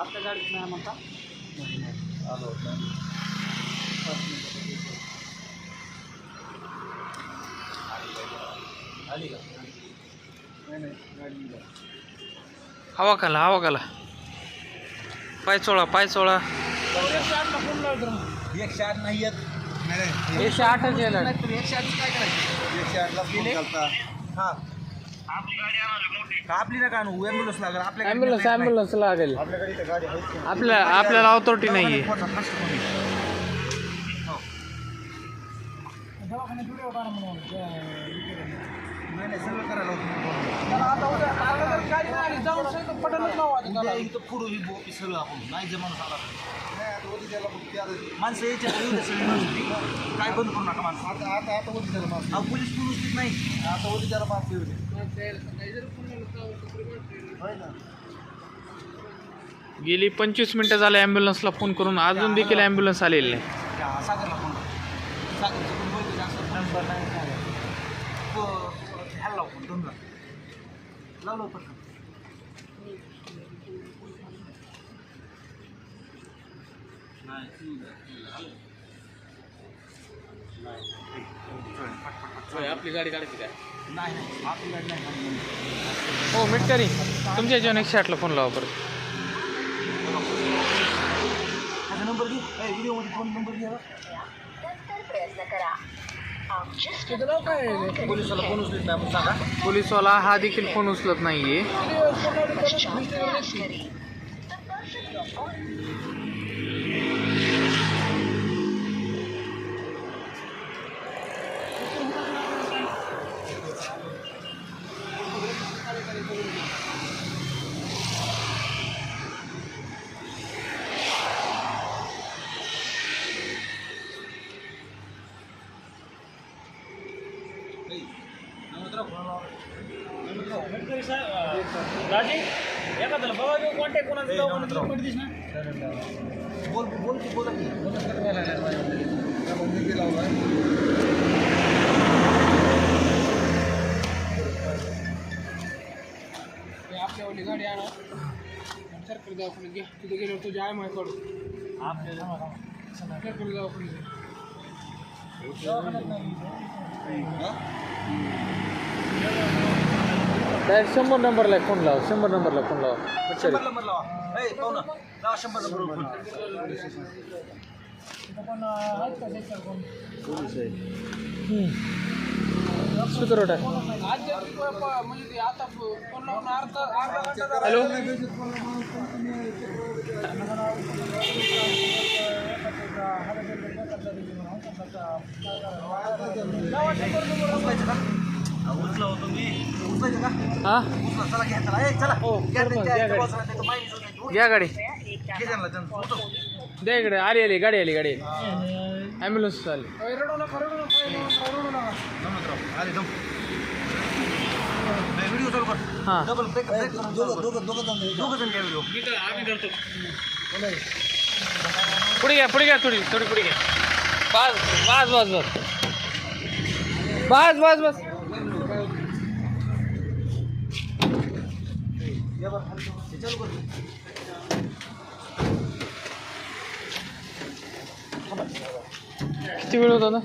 आपल्या गाडीत नाही म्हणता आलो आली का नाही नाही गाडी. हवा खाला हवा खाला. पाय चोळा पाय चोळा. एकशे आठ नाही येत. नाही एकशे आठच यायला एकशे आठ काय करायचं एकशे आठला फोन करता हा. आपली ना का ॲम्ब्युलन्स लागेल. आपल्या ॲम्ब्युलन्स. ॲम्ब्युलन्स लागेल. आपल्या आपल्याला ऑथॉरिटी नाही आहे आहे. नाही नाही सगळं करायला होतं. उद्या इथं पुढं ही बोपी सगळं आपण नाही जमाना झाला माणसं सगळी माणसं. काय बंद करू नका माणसं. आता आता आता होती त्याला माणसं अहो पोलीस पोलीस नाही. आता होती त्याला होय ना. गेली पंचवीस मिनिटं झाले ॲम्ब्युलन्सला फोन करून. अजून देखील ॲम्ब्युलन्स आलेली नाही. त्या सागरला फोन सागरचं पण बोलतो जास्त नंबर नाही काय ह्याला लाव फोन दोन लाव लवकर. आपली गाडी काढायची काय? नाही नाही आपली गाडी नाही हो मिटकरी तुमच्या याच्यावर एकशे आठला फ़ोन लावा परत. नंबर घे. ए, व्हिडिओमध्ये फ़ोन नंबर घे पोलिसाला फ़ोन उचलत नाही म्हणून सांगा पोलीसवाला हा देखील फोन उचलत नाहीये बोल बोल की की आपल्यावाली गाडी आणा सरकारी दवाखान्यात घ्या तिथे गेल्यावर तुझी आय माय काढू सरकारी दवाखान्यात डायरेक्ट शंभर नंबरला फ़ोन लावा शंभर नंबरला फ़ोन लावा शंभर नंबर लावा ए पाहू ना लावा शंभर नंबर पण आहेत का कोण स्पीकर टाक आज जर प- प- म्हणजे ते आता फोन लावून अर्धा अर्धा घंटा झाला. हॅलो उचलायचं का अहो, उचला होतो मी उचलायचं का हा उचला चला घ्या चला ए चला हो, घ्या सरपंच, त्यांच्या घ्या आईच्या गाडी. बॉसला नाही तर माहिती होत नाही. घ्या गाडी घे त्यांना, त्यांना. उचल. द्या इकडे आली आली गाडी आली गाडी आली ಆ್ಯಂಬುಲೆನ್ಸ್ ಅಲ್ಲಿ ಹಾಂ पुड़ी गया पुड़ी गया, थोड़ी थोड़ी पुड़ी गया। बस बस बस बस। बस बस बस। चलो किती वेळ ना.